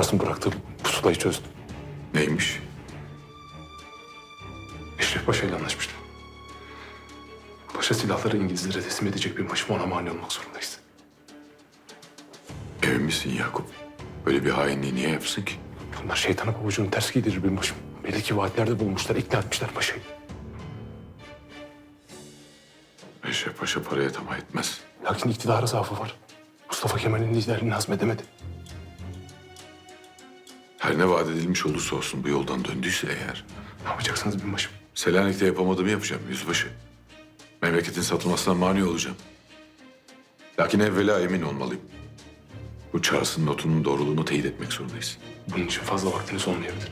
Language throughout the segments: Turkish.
Charles'ın bıraktığı pusulayı çözdüm. Neymiş? Eşref Paşa ile anlaşmıştı. Paşa silahları İngilizlere teslim edecek binbaşım ona mani olmak zorundayız. Emin misin Yakup? Böyle bir hainliği niye yapsın ki? Bunlar şeytana pabucunu ters giydirir binbaşım. Belli ki vaatlerde bulmuşlar, ikna etmişler paşayı. Eşref Paşa paraya tamah etmez. Lakin iktidara zaafı var. Mustafa Kemal'in liderliğini hazmedemedi. Her ne vaat edilmiş olursa olsun bu yoldan döndüyse eğer... Ne yapacaksınız binbaşım? Selanik'te yapamadığımı yapacağım yüzbaşı. Memleketin satılmasına mani olacağım. Lakin evvela emin olmalıyım. Bu Charles'ın notunun doğruluğunu teyit etmek zorundayız. Bunun için fazla vaktiniz olmayabilir.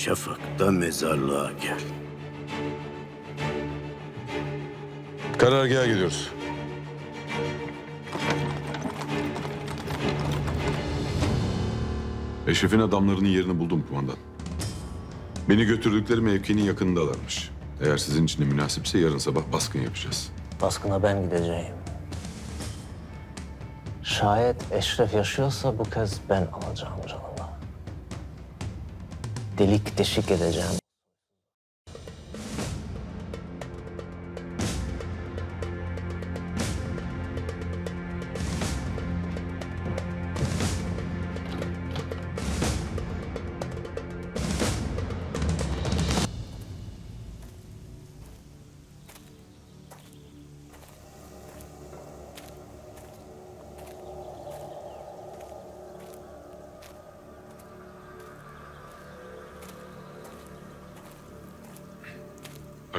Şafak'ta mezarlığa gel. Karargaha gidiyoruz. Eşref'in adamlarının yerini buldum kumandan. Beni götürdükleri mevkinin yakınındalarmış. Eğer sizin için de münasipse yarın sabah baskın yapacağız. Baskına ben gideceğim. Şayet Eşref yaşıyorsa bu kez ben alacağım canını. Delik deşik edeceğim.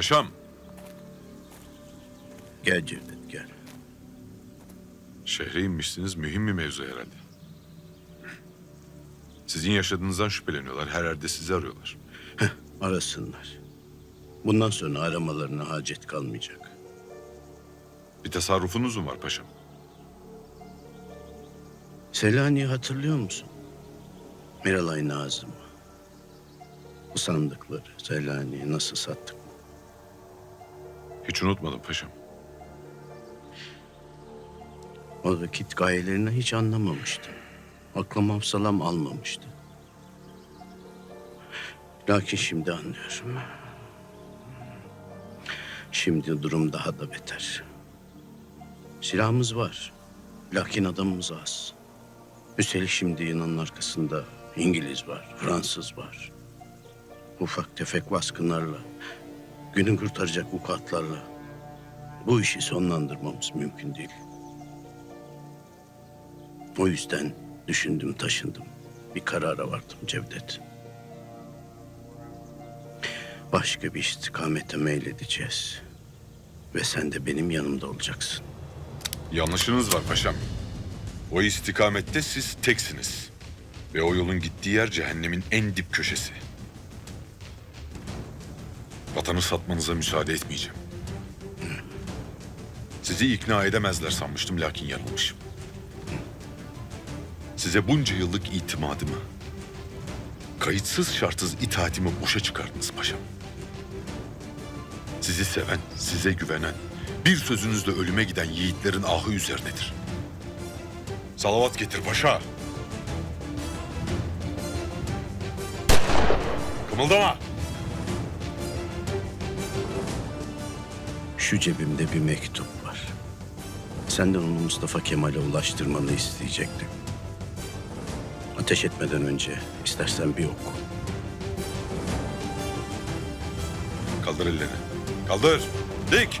Paşam. Gel Cevdet gel. Şehre inmişsiniz mühim bir mevzu herhalde. Sizin yaşadığınızdan şüpheleniyorlar. Her yerde sizi arıyorlar. Arasınlar. Bundan sonra aramalarına hacet kalmayacak. Bir tasarrufunuz mu var paşam? Selanik'i hatırlıyor musun? Miralay Nazım. Bu sandıkları Selanik'e nasıl sattık? Hiç unutmadım paşam. O vakit gayelerini hiç anlamamıştım. Aklım hafsalam almamıştı. Lakin şimdi anlıyorum. Şimdi durum daha da beter. Silahımız var. Lakin adamımız az. Üstelik şimdi Yunan'ın arkasında İngiliz var, Fransız var. Ufak tefek baskınlarla, günün kurtaracak vukuatlarla bu işi sonlandırmamız mümkün değil. O yüzden düşündüm taşındım. Bir karara vardım Cevdet. Başka bir istikamete meyledeceğiz. Ve sen de benim yanımda olacaksın. Yanlışınız var paşam. O istikamette siz teksiniz. Ve o yolun gittiği yer cehennemin en dip köşesi. Vatanı satmanıza müsaade etmeyeceğim. Sizi ikna edemezler sanmıştım lakin yanılmışım. Size bunca yıllık itimadımı, kayıtsız şartsız itaatimi boşa çıkardınız paşam. Sizi seven, size güvenen, bir sözünüzle ölüme giden yiğitlerin ahı üzerinedir. Salavat getir paşa. Kımıldama. Şu cebimde bir mektup var. Senden onu Mustafa Kemal'e ulaştırmanı isteyecektim. Ateş etmeden önce istersen bir oku. Kaldır ellerini. Kaldır. Dik.